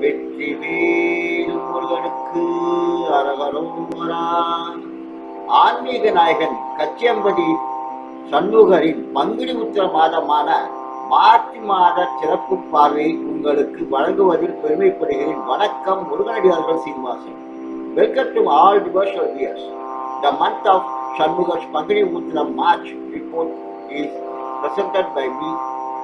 வெற்றிவேல் முருகனுக்கு அரகரோரா ஆன்மீக நாயகன் கச்சியம்பதி சண்முகரின் பங்குனி உத்திர மாதமான மார்ச் மாத சிறப்பு பார்வையை உங்களுக்கு வழங்குவதில் பெருமைப்படுகிறேன் வணக்கம் முருகனடியார்கள் Srinivasan welcome to all devotional years the month of Shanmugar Panguni Uthira March report is presented by me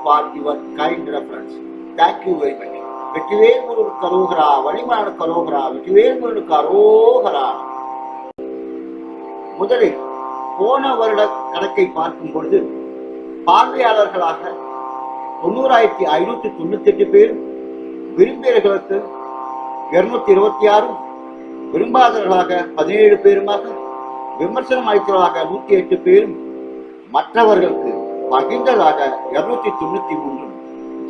for your kind reference. Thank you very much. Vetrivel Murugan கரோகரா வழிமான கரோகரா வெற்றிவேல் முருகன் கரோகரா முதலில் போன வருட கணக்கை பார்க்கும் பொழுது பார்வையாளர்களாக தொண்ணூறாயிரத்தி ஐநூத்தி தொண்ணூத்தி எட்டு பேர் விரும்பியர்களுக்கு இருநூத்தி இருபத்தி ஆறும் விரும்பாதவர்களாக பதினேழு பேருமாக விமர்சனம் அளித்தவர்களாக நூத்தி எட்டு பேரும் மற்றவர்களுக்கு பகிர்ந்ததாக இருநூத்தி தொண்ணூத்தி மூன்றும்.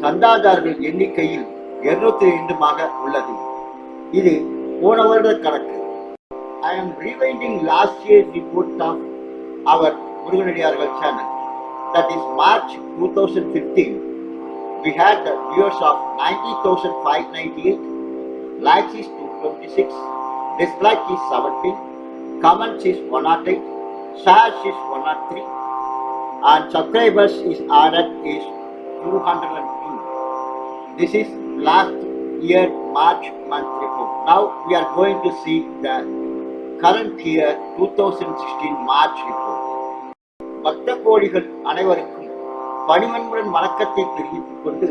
சந்தாதாரர்கள் எண்ணிக்கையில் இருநூத்தி ரெண்டுமாக உள்ளது இது போன வருட கணக்கு I M rewinding last year report of our முருகனடியார்கள் channel that is March two thousand fifteen we had the viewers of 90,598, is is 226, dislike is 17, comments is 108, shares is 103, and subscribers is added is 202. This is last year March month report. Now we are going to see the current year 2016 March report. பக்த கோடிகள் அனைவருக்கும் பணிவன்புடன் வணக்கத்தை தெரிவித்துக் கொண்டு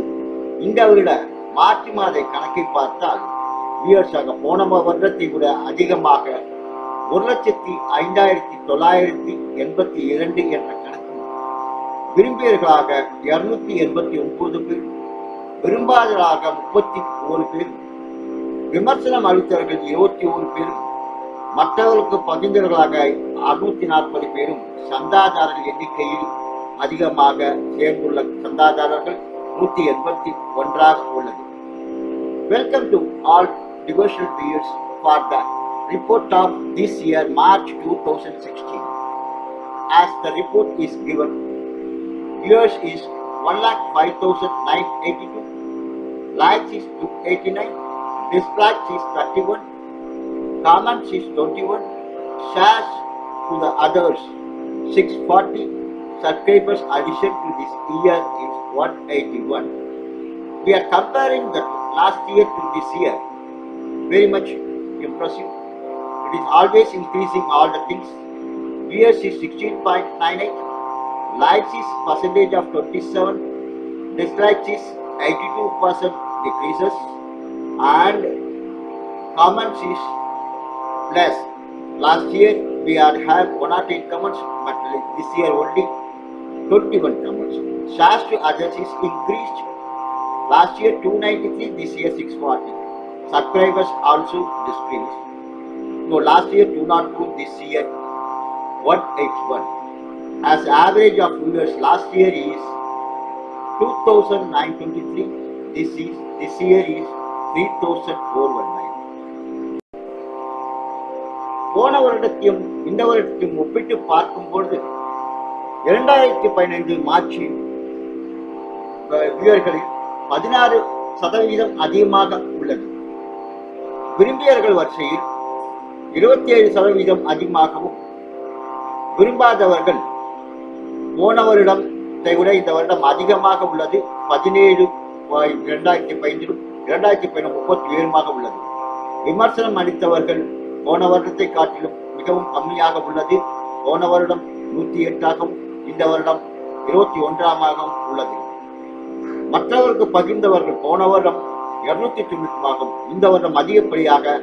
இந்த வருட March மாத கணக்கை பார்த்தால் வியர்ஸாக போன வருடத்தை விட அதிகமாக ஒரு லட்சத்தி ஐந்தாயிரத்தி தொள்ளாயிரத்தி எண்பத்தி இரண்டு என்ற கணக்கு விரும்பியர்களாக இருநூத்தி எண்பத்தி ஒன்பது பேர் விரும்பாதவர்களாக முப்பத்தி ஒரு பேர். விமர்சனம் அளித்தவர்கள் இருபத்தி ஒரு பேரும் மற்றவர்களுக்கு பகிர்ந்தவர்களாக அறுநூத்தி நாற்பது பேரும் சந்தாதாரர்கள் எண்ணிக்கையில் அதிகமாக சேர்ந்துள்ள சந்தாதாரர்கள் நூத்தி எண்பத்தி ஒன்றாக உள்ளது. Welcome to all devotional views for the report of this year March two thousand sixteen as the report is given viewers is 1,05,982, likes is 89, dislikes is 31, comments is 21, shares to the others 640, subscribers addition to this year is 181. We are comparing the last year to this year. Very much impressive. It is always increasing all the things. Viewers is 16.98 likes is percentage of 27 dislikes is 82 percent decreases and comments is less. Last year we had had 108 comments but this year only 21 comments. Shares to others is increased. Last year 293 this year 640 subscribers also decreased. So last year 202 this year 181 as average of viewers last year is 2923 this is this year is 3419 போன வருடத்தையும் இந்த வருடத்தையும் ஒப்பிட்டு பார்க்கும் பொழுது இரண்டாயிரத்தி பதினைந்து March வீரர்களில் பதினாறு சதவிகிதம் அதிகமாக உள்ளது. விரும்பியர்கள் வரிசையில் இருபத்தி ஏழு சதவீதம் அதிகமாகவும் விரும்பாதவர்கள் போன இதை விட இந்த வருடம் அதிகமாக உள்ளது. பதினேழு இரண்டாயிரத்தி பதினேழு இரண்டாயிரத்தி பதினொன்று முப்பத்தி ஏழுமாக உள்ளது. விமர்சனம் அளித்தவர்கள் போன வருடத்தை காட்டிலும் மிகவும் கம்மியாக உள்ளது. போன வருடம் நூத்தி எட்டாகவும் இந்த வருடம் இருபத்தி ஒன்றாமாகவும் உள்ளது. மற்றவருக்கு பகிர்ந்தவர்கள் போன வருடம் இருநூத்தி தொண்ணூற்றுமாகவும் இந்த வருடம் அதிகப்படியாக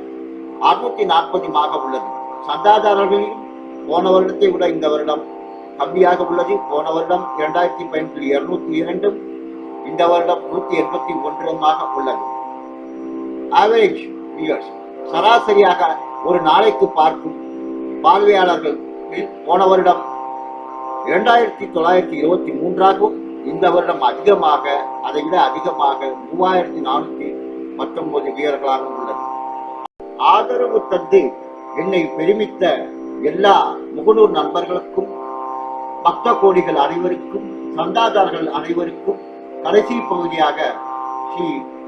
அறுநூத்தி நாற்பதுமாக உள்ளது. சந்தாதாரர்களிலும் போன வருடத்தை விட இந்த வருடம் கம்மியாக உள்ளது போன வருடம் இரண்டாயிரத்தி பதினெட்டில் இருநூத்தி இரண்டும் இந்த வருடம் நூத்தி எண்பத்தி ஒன்றுமாக உள்ளது. ஆவரேஜ் வியூவர்ஸ் சராசரியாக ஒரு நாளைக்கு பார்க்கும் பார்வையாளர்கள் போன வருடம் இரண்டாயிரத்தி தொள்ளாயிரத்தி இருபத்தி மூன்றாகவும் இந்த வருடம் அதிகமாக அதை விட அதிகமாக மூவாயிரத்தி நானூத்தி பத்தொன்பது வீரர்களாக உள்ளது. ஆதரவு தந்து என்னை பெருமித்த எல்லா முகநூர் நண்பர்களுக்கும் பக்த கோடிகள் அனைவருக்கும் சந்தாதாரர்கள் அனைவருக்கும் கடைசி பகுதியாக ஸ்ரீ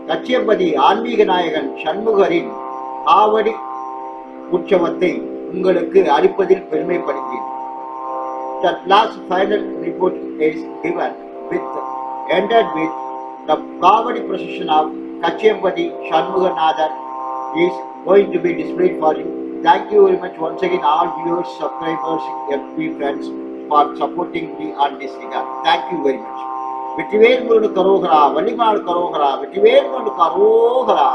கச்சியம்பதி ஆன்மீக நாயகன் சண்முகரின் காவடி உற்சவத்தை உங்களுக்கு அளிப்பதில் பெருமைப்படுகிறேன் The last final report is given with ended with the Kavadi procession of Kachiyambadi Shanmuganathan is going to be displayed for you. Thank you very much once again all viewers, subscribers, FB friends for supporting me on this regard thank you very much Vetrivel முருகனு கரோகரா வள்ளிமாடு கரோகரா வெற்றிவேல் முருகனு கரோகரா